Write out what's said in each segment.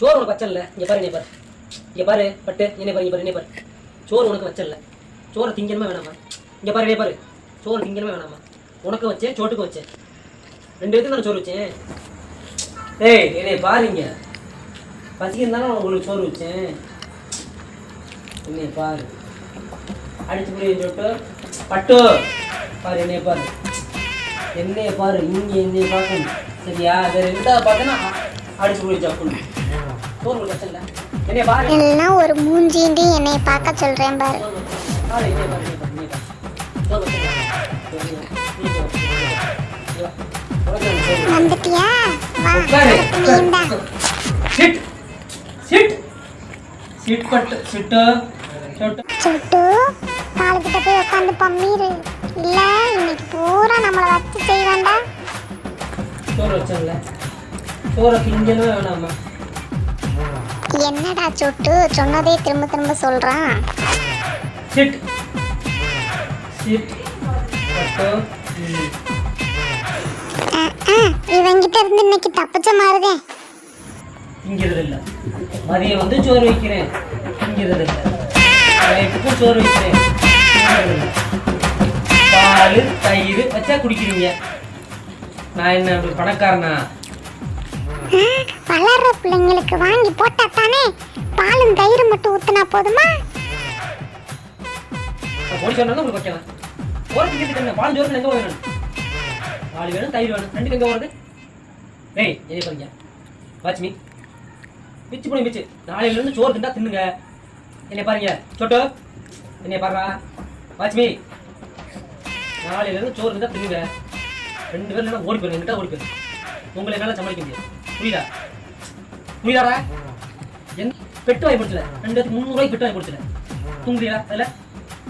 சோறு உனக்கு வச்சல இங்க பாரு நீ பாரு. இங்க பாரு பட்டு. என்ன பாரு பாரு என்ன பாரு. சோறு உனக்கு வச்சல சோறு திங்கணுமே வேணாமா? இங்க பாரு நீ பாரு. சோறு திங்கணுமே வேணாமா? உனக்கு வச்சேன் சோட்டுக்கு வச்சேன். ரெண்டு பேருக்கு நான் சோறு வச்சேன். ஏய் என்னை பாருங்க. பசிக்கிறதால உங்களுக்கு சோறு வச்சேன். என்னைய பாரு. அடிச்சு புரிய சொல்லிட்டு பட்டு. பாரு என்னைய பாரு. என்னைய பாரு. இங்கே என்னைய பார்க்கணும். சரியா? வேற ரெண்டாவது பார்த்தனா அடிச்சு புரிய எல்லாம் ஒரு மூஞ்சிண்டி என்னை பார்க்க சொல்றேன் பாரு. வந்துட்டியா? வா உட்காரு, அடுத்து நீ தான் சிட் சிட் சிட் பட்டு சிட்டு சொட்டு காலுக்கிட்ட போய் உட்காந்து பம்மீரு. இல்ல இன்னைக்கு பூரா நம்மளை வச்சு செய்வாண்டா. சோறு வச்சல சோறை திங்கணும் வேணாமா என்னடா சுட்டு? சொன்னதே திரும்ப திரும்ப சொல்றான். சிட் சிட் இவங்கிட்ட இருந்து இன்னைக்கு தப்பிச்ச மாதிரிதே. திங்கிறது இல்லை. மதியம் வந்து சோறு வைக்கிறேன். திங்கிறது இல்லை. நைட்டுக்கும் சோறு வைக்கிறேன். பால் தயிர் வச்சா குடிக்கிறீங்க. நான் என்ன பணக்காரனா? வளர்ற பிள்ளைங்களுக்கு வாங்கி போட்டா தானே பாலும் தயிர் மட்டும் ஊத்துனா போதுமா? நான் உங்களுக்கு வைக்கலாம் சோறு திங்கிறதுக்கு என்ன? பால் சோறு எங்கே வேணும் பால் வேணும் தயிர் வேணும். ரெண்டு எங்கே வருது டேய் என்ன பாருங்க வாட்ச்மி பிச்சு போய் பிச்சு. நாளையிலேருந்து சோறு திண்டா தின்னுங்க. என்னை பாருங்க. சொட்டு. என்னை பாருடா. வாட்ச்மி நாளையிலேருந்து சோறு திண்டா தின்னுங்க. ரெண்டு பேரும் இல்லைன்னா ஓடி போயிருங்க எங்கிட்ட ஓடி போயிருங்க உங்களை என்னால் சமாளிக்க முடியாது. புரியுதா? புரியுதாடா? என் பெட்டு வாங்கி கொடுத்துல ரெண்டு முந்நூறுவாய்க்கு பெட்டு வாங்கி கொடுத்துல தூங்குறீங்களா அதில்?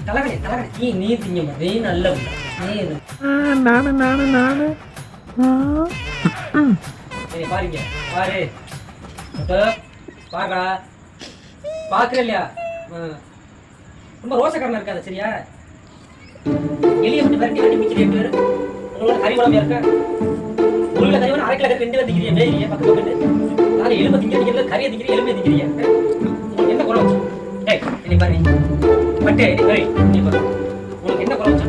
தலைவணி தலைவணி நீ நீ திங்க நீ நல்ல நானு நானு நானு. பாருங்க. பாரு. பாருடா பார்க்குற இல்லையா. ரொம்ப ரோசக்காரனா இருக்காத சரியா? எலியை மட்டும் விரட்டி விரட்டி மிக்கிறீ ரெண்டு பேரும் உங்களோட கறி குழம்பு இருக்கா? ஒரு கிலோ கறி வேணும் அரை கிலோ கறி ரெண்டு திங்கிறீங்க வேகிறீங்க பக்கம் பக்கத்து நாங்கள் எலும்பு திங்கிறீங்க கறியை திங்கிறீங்க எலும்பு திங்கிறீங்க என்ன குறை வச்சு? ஏய் என்னை பாரு. நீ. பட்டு பாரு நீ பாரு. உங்களுக்கு என்ன குறை வச்சா?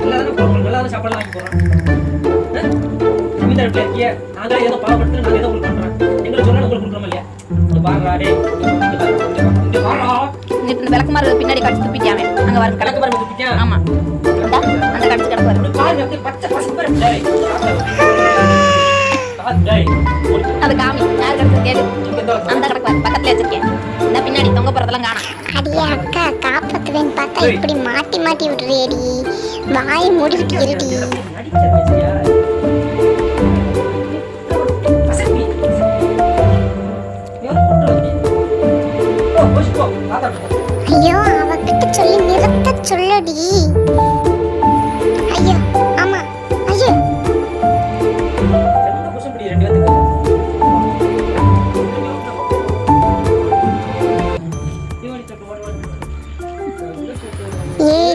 நல்லா தானே போகிறோம் நல்லா தானே சாப்பாடு வாங்கி போகிறோம் இப்படி இருக்கிய? நாங்களே ஏதோ பாவப்பட்டு நாங்கள் ஏதோ உங்களுக்கு பண்றோம். எங்களுக்கு சொன்னா உங்களுக்கு கொடுக்குறோம் இல்லையா? இங்க பாருடா டேய். இங்க பாருடா. விளக்குமாறு பின்னாடி கடிச்சு துப்பிட்டாமே அங்க வர கணக்கு துப்பிட்டியா? ஆமா. அந்த கடிச்சு கிடக்கு பாருங்க பச்சை பசும்பு அது காமி யார் கடிச்சு கேளு அந்த கிடக்கு பக்கத்துல வச்சிருக்கேன் இந்த பின்னாடி தொங்க போறதெல்லாம் காணும் அடியே அக்கா காப்பாத்துவேன்னு பார்த்தா இப்படி மாட்டி மாட்டி விடுறியடி வாய் மூடிக்கிட்டு இருடி ஐயோ அவகிட்ட சொல்லி நிறுத்த சொல்லடி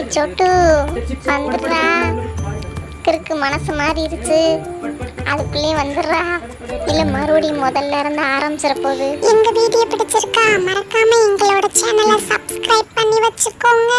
சொட்டு வந்துடுறா. கிறுக்கு மனசு மாறிடுச்சு. அதுக்குள்ளே வந்துடுறா. இல்ல மறுபடியும் முதல்ல இருந்து ஆரம்பிச்சிட போகுது எங்க வீடியோ பிடிச்சிருக்கா மறக்காம எங்களோட சேனலை சப்ஸ்கிரைப் பண்ணி வச்சுக்கோங்க.